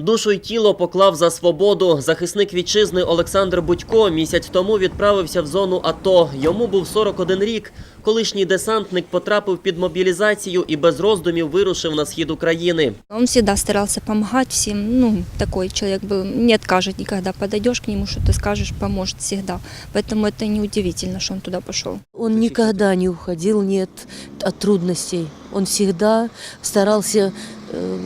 Душу й тіло поклав за свободу. Захисник вітчизни Олександр Будько місяць тому відправився в зону АТО. Йому був 41 рік. Колишній десантник потрапив під мобілізацію і без роздумів вирушив на схід України. Он всегда старался помогать всем. Ну, такой человек был, не откажет никогда. Подойдешь к нему, что ты скажешь, поможет всегда. Поэтому это неудивительно, что он туда пошел. Он никогда не уходил, нет, от трудностей. Он всегда старался, э,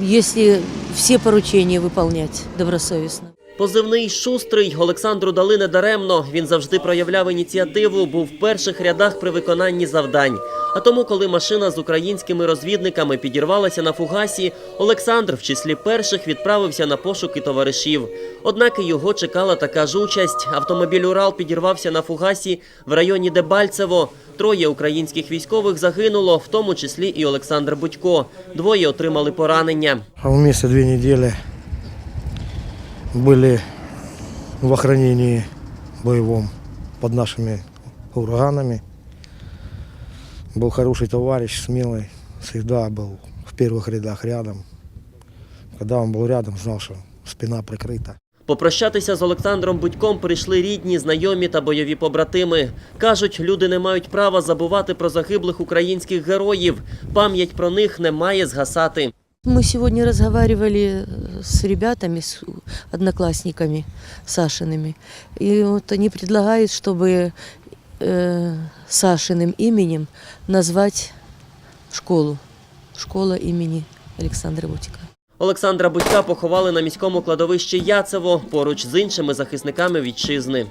если все поручення виконувати добросовісно. Позивний шустрий Олександру дали недаремно. Він завжди проявляв ініціативу, був в перших рядах при виконанні завдань. А тому, коли машина з українськими розвідниками підірвалася на фугасі, Олександр в числі перших відправився на пошуки товаришів. Однак його чекала така ж участь. Автомобіль Урал підірвався на фугасі в районі Дебальцево. Троє українських військових загинуло, в тому числі і Олександр Будько. Двоє отримали поранення. А вместе две недели были в охранении боевом под нашими ураганами. Был хороший товарищ, смелый, всегда был в первых рядах рядом. Когда он был рядом, знал, что спина прикрыта. Попрощатися з Олександром Будьком прийшли рідні, знайомі та бойові побратими. Кажуть, люди не мають права забувати про загиблих українських героїв. Пам'ять про них не має згасати. Мы сегодня разговаривали э, с ребятами, с одноклассниками Сашиными, и вот они предлагают, чтобы э, Сашиным именем назвать школу. Школа имени Александра Бутика. Олександра Будька поховали на міському кладовищі Яцево поруч з іншими захисниками вітчизни.